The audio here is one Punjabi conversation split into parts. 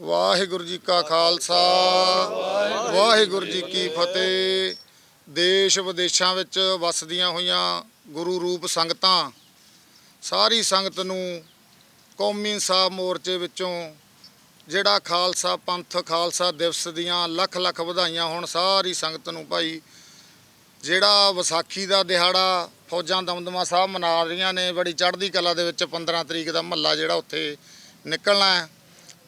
ਵਾਹਿਗੁਰੂ ਜੀ ਕਾ ਖਾਲਸਾ, ਵਾਹਿਗੁਰੂ ਜੀ ਕੀ ਫਤਿਹ। ਦੇਸ਼ ਵਿਦੇਸ਼ਾਂ ਵਿੱਚ ਵਸਦੀਆਂ ਹੋਈਆਂ ਗੁਰੂ ਰੂਪ ਸੰਗਤਾਂ, ਸਾਰੀ ਸੰਗਤ ਨੂੰ ਕੌਮੀ ਇਨਸਾਫ ਮੋਰਚੇ ਵਿੱਚੋਂ ਜਿਹੜਾ ਖਾਲਸਾ ਪੰਥ, ਖਾਲਸਾ ਦਿਵਸ ਦੀਆਂ ਲੱਖ ਲੱਖ ਵਧਾਈਆਂ ਹੋਣ, ਸਾਰੀ ਸੰਗਤ ਨੂੰ ਭਾਈ, ਜਿਹੜਾ ਵਿਸਾਖੀ ਦਾ ਦਿਹਾੜਾ ਫੌਜਾਂ ਦਮਦਮਾ ਸਾਹਿਬ ਮਨਾ ਰਹੀਆਂ ਨੇ, ਬੜੀ ਚੜ੍ਹਦੀ ਕਲਾ ਦੇ ਵਿੱਚ 15 ਤਰੀਕ ਦਾ ਮਹੱਲਾ ਜਿਹੜਾ ਉੱਥੇ ਨਿਕਲਣਾ ਹੈ।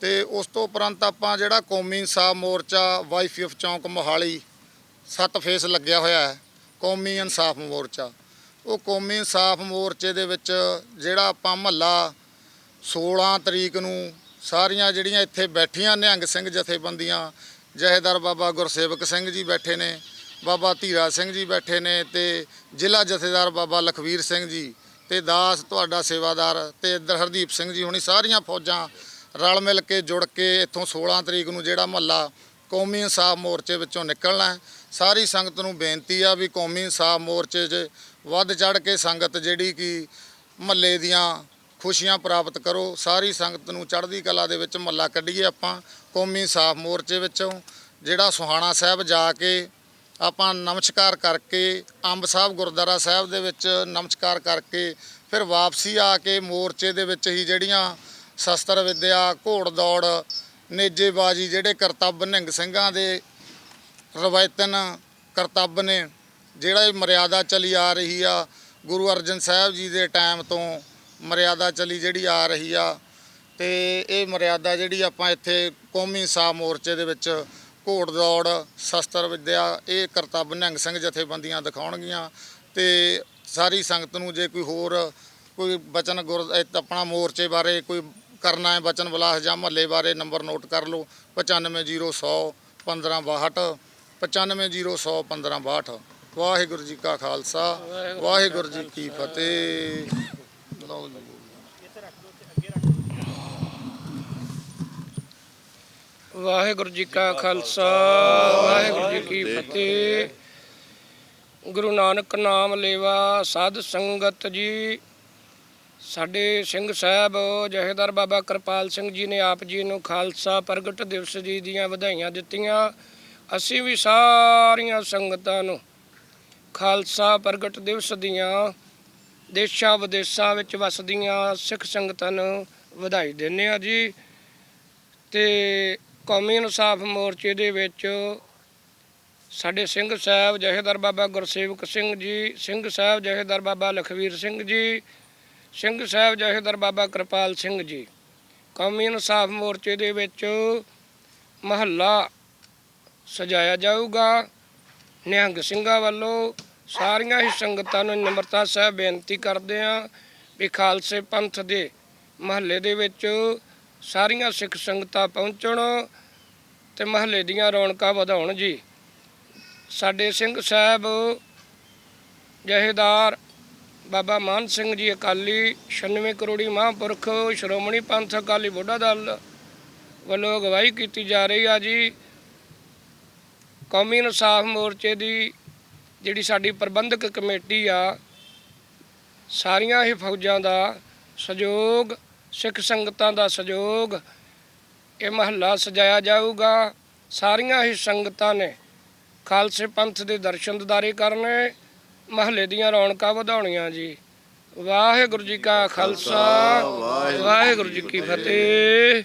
ਤੇ ਉਸ ਤੋਂ ਉਪਰੰਤ ਆਪਾਂ ਜਿਹੜਾ ਕੌਮੀ ਇਨਸਾਫ ਮੋਰਚਾ ਵਾਈਫੀਐਫ ਚੌਂਕ ਮੋਹਾਲੀ, ਸੱਤ ਫੇਸ ਲੱਗਿਆ ਹੋਇਆ ਹੈ, ਕੌਮੀ ਇਨਸਾਫ ਮੋਰਚਾ। ਉਹ ਕੌਮੀ ਇਨਸਾਫ ਮੋਰਚੇ ਦੇ ਵਿੱਚ ਜਿਹੜਾ ਆਪਾਂ ਮਹੱਲਾ 16 ਤਰੀਕ ਨੂੰ ਸਾਰੀਆਂ ਜਿਹੜੀਆਂ ਇੱਥੇ ਬੈਠੀਆਂ ਨਿਹੰਗ ਸਿੰਘ ਜਥੇਬੰਦੀਆਂ, ਜਹੇਦਾਰ ਬਾਬਾ ਗੁਰਸੇਵਕ ਸਿੰਘ ਜੀ ਬੈਠੇ ਨੇ, ਬਾਬਾ ਧੀਰਾ ਸਿੰਘ ਜੀ ਬੈਠੇ ਨੇ ਤੇ ਜ਼ਿਲ੍ਹਾ ਜਥੇਦਾਰ ਬਾਬਾ ਲਖਵੀਰ ਸਿੰਘ ਜੀ ਤੇ ਦਾਸ ਤੁਹਾਡਾ ਸੇਵਾਦਾਰ ਤੇ ਇੱਧਰ ਹਰਦੀਪ ਸਿੰਘ ਜੀ ਹੁਣੀ ਸਾਰੀਆਂ ਫੌਜਾਂ ਰਲ ਮਿਲ ਕੇ ਜੁੜ ਕੇ ਇੱਥੋਂ 16 ਤਰੀਕ ਨੂੰ ਜਿਹੜਾ ਮਹੱਲਾ ਕੌਮੀ ਇਨਸਾਫ ਮੋਰਚੇ ਵਿੱਚੋਂ ਨਿਕਲਣਾ ਸਾਰੀ ਸੰਗਤ ਨੂੰ ਬੇਨਤੀ ਆ ਵੀ ਕੌਮੀ ਇਨਸਾਫ ਮੋਰਚੇ 'ਚ ਵੱਧ ਚੜ ਕੇ ਸੰਗਤ ਜਿਹੜੀ ਕਿ ਮਹੱਲੇ ਦੀਆਂ ਖੁਸ਼ੀਆਂ ਪ੍ਰਾਪਤ ਕਰੋ, ਸਾਰੀ ਸੰਗਤ ਨੂੰ ਚੜ੍ਹਦੀ ਕਲਾ ਦੇ ਵਿੱਚ ਮਹੱਲਾ ਕੱਢੀਏ ਆਪਾਂ ਕੌਮੀ ਇਨਸਾਫ ਮੋਰਚੇ ਵਿੱਚੋਂ, ਜਿਹੜਾ ਸੁਹਾਣਾ ਸਾਹਿਬ ਜਾ ਕੇ ਆਪਾਂ ਨਮਸਕਾਰ ਕਰਕੇ, ਅੰਬ ਸਾਹਿਬ ਗੁਰਦੁਆਰਾ ਸਾਹਿਬ ਦੇ ਵਿੱਚ ਨਮਸਕਾਰ ਕਰਕੇ, ਫਿਰ ਵਾਪਸੀ ਆ ਕੇ ਮੋਰਚੇ ਦੇ ਵਿੱਚ ਹੀ ਜਿਹੜੀਆਂ ਸ਼ਸਤਰ ਵਿੱਦਿਆ, ਘੋੜ ਦੌੜ, ਨੇਜੇਬਾਜੀ ਜਿਹੜੇ ਕਰਤੱਵ ਨਿਹੰਗ ਸਿੰਘਾਂ ਦੇ ਰਵਾਇਤਨ ਕਰਤੱਵ ਨੇ, ਜਿਹੜਾ ਇਹ ਮਰਿਆਦਾ ਚਲੀ ਆ ਰਹੀ ਆ, ਗੁਰੂ ਅਰਜਨ ਸਾਹਿਬ ਜੀ ਦੇ ਟਾਈਮ ਤੋਂ ਮਰਿਆਦਾ ਚਲੀ ਜਿਹੜੀ ਆ ਰਹੀ ਆ, ਤੇ ਇਹ ਮਰਿਆਦਾ ਜਿਹੜੀ ਆਪਾਂ ਇੱਥੇ ਕੌਮੀ ਇਨਸਾਫ ਮੋਰਚੇ ਦੇ ਵਿੱਚ ਘੋੜ ਦੌੜ, ਸ਼ਸਤਰ ਵਿੱਦਿਆ, ਇਹ ਕਰਤੱਵ ਨਿਹੰਗ ਸਿੰਘ ਜਥੇਬੰਦੀਆਂ ਦਿਖਾਉਣਗੀਆਂ, ਤੇ ਸਾਰੀ ਸੰਗਤ ਨੂੰ ਜੇ ਕੋਈ ਹੋਰ ਕੋਈ ਬਚਨ ਗੁਰ ਆਪਣਾ ਮੋਰਚੇ ਬਾਰੇ ਕੋਈ ਕਰਨਾ ਹੈ ਬਚਨ ਬਲਾਸ ਜਾਂ ਮਹੱਲੇ ਬਾਰੇ ਨੰਬਰ ਨੋਟ ਕਰ ਲਓ। 95100 1562 95100 1562 ਵਾਹਿਗੁਰੂ ਜੀ ਕਾ ਖਾਲਸਾ, ਵਾਹਿਗੁਰੂ ਜੀ ਕੀ ਫਤਿਹ। ਲਓ ਜੀ। ਵਾਹਿਗੁਰੂ ਜੀ ਕਾ ਖਾਲਸਾ, ਵਾਹਿਗੁਰੂ ਜੀ ਕੀ ਫਤਿਹ। ਗੁਰੂ ਨਾਨਕ ਨਾਮ ਲੇਵਾ, ਸਾਧ ਸੰਗਤ ਜੀ। ਸਾਡੇ ਸਿੰਘ ਸਾਹਿਬ, ਜਹੇਦਾਰ ਬਾਬਾ ਕਿਰਪਾਲ ਸਿੰਘ ਜੀ ਨੇ ਆਪ ਜੀ ਨੂੰ ਖਾਲਸਾ ਪ੍ਰਗਟ ਦਿਵਸ ਜੀ ਦੀਆਂ ਵਧਾਈਆਂ ਦਿੱਤੀਆਂ। ਅਸੀਂ ਵੀ ਸਾਰੀਆਂ ਸੰਗਤਾਂ ਨੂੰ ਖਾਲਸਾ ਪ੍ਰਗਟ ਦਿਵਸ ਦੀਆਂ ਦੇਸ਼ਾਂ ਵਿਦੇਸ਼ਾਂ ਵਿੱਚ ਵਸਦੀਆਂ ਸਿੱਖ ਸੰਗਤਾਂ ਨੂੰ ਵਧਾਈ ਦਿੰਦੇ ਆ ਜੀ। ਤੇ ਕੌਮੀ ਇਨਸਾਫ ਮੋਰਚੇ ਦੇ ਵਿੱਚ ਸਾਡੇ ਸਿੰਘ ਸਾਹਿਬ, ਜਹੇਦਾਰ ਬਾਬਾ ਗੁਰਸੇਵਕ ਸਿੰਘ ਜੀ, ਸਿੰਘ ਸਾਹਿਬ, ਜਹੇਦਾਰ ਬਾਬਾ ਲਖਵੀਰ ਸਿੰਘ ਜੀ ਸਿੰਘ ਸਾਹਿਬ ਜਹੇਦਾਰ ਬਾਬਾ ਕਿਰਪਾਲ ਸਿੰਘ ਜੀ, ਕੌਮੀ ਇਨਸਾਫ ਮੋਰਚੇ ਦੇ ਵਿੱਚ ਮਹੱਲਾ ਸਜਾਇਆ ਜਾਊਗਾ। ਨਿਹੰਗ ਸਿੰਘਾਂ ਵੱਲੋਂ ਸਾਰੀਆਂ ਹੀ ਸੰਗਤਾਂ ਨੂੰ ਨਿਮਰਤਾ ਸਾਹਿਬ ਬੇਨਤੀ ਕਰਦੇ ਆ ਵੀ ਖਾਲਸੇ ਪੰਥ ਦੇ ਮਹੱਲੇ ਦੇ ਵਿੱਚ ਸਾਰੀਆਂ ਸਿੱਖ ਸੰਗਤਾਂ ਪਹੁੰਚਣ ਤੇ ਮਹੱਲੇ ਦੀਆਂ ਰੌਣਕਾਂ ਵਧਾਉਣ ਜੀ। ਸਾਡੇ ਸਿੰਘ ਸਾਹਿਬ ਜਹੇਦਾਰ ਬਾਬਾ ਮਾਨ ਸਿੰਘ ਜੀ ਅਕਾਲੀ 96 ਕਰੋੜੀ ਮਹਾਂਪੁਰਖ, ਸ਼੍ਰੋਮਣੀ ਪੰਥ ਅਕਾਲੀ ਬੁੱਢਾ ਦਲ ਵੱਲੋਂ ਅਗਵਾਈ ਕੀਤੀ ਜਾ ਰਹੀ ਆ ਜੀ। ਕੌਮੀ ਇਨਸਾਫ ਮੋਰਚੇ ਦੀ ਜਿਹੜੀ ਸਾਡੀ ਪ੍ਰਬੰਧਕ ਕਮੇਟੀ ਆ, ਸਾਰੀਆਂ ਹੀ ਫੌਜਾਂ ਦਾ ਸਹਿਯੋਗ, ਸਿੱਖ ਸੰਗਤਾਂ ਦਾ ਸਹਿਯੋਗ, ਇਹ ਮਹੱਲਾ ਸਜਾਇਆ ਜਾਊਗਾ। ਸਾਰੀਆਂ ਹੀ ਸੰਗਤਾਂ ਨੇ ਖਾਲਸੇ ਪੰਥ ਦੇ ਦਰਸ਼ਨ ਦਿਦਾਰੇ ਕਰਨੇ। ਮਹੱਲੇ ਦੀਆਂ ਰੌਣਕਾਂ ਵਧਾਉਣੀਆਂ ਜੀ। ਵਾਹਿਗੁਰੂ ਜੀ ਕਾ ਖਾਲਸਾ ਵਾਹਿਗੁਰੂ ਜੀ ਕੀ ਫਤਿਹ।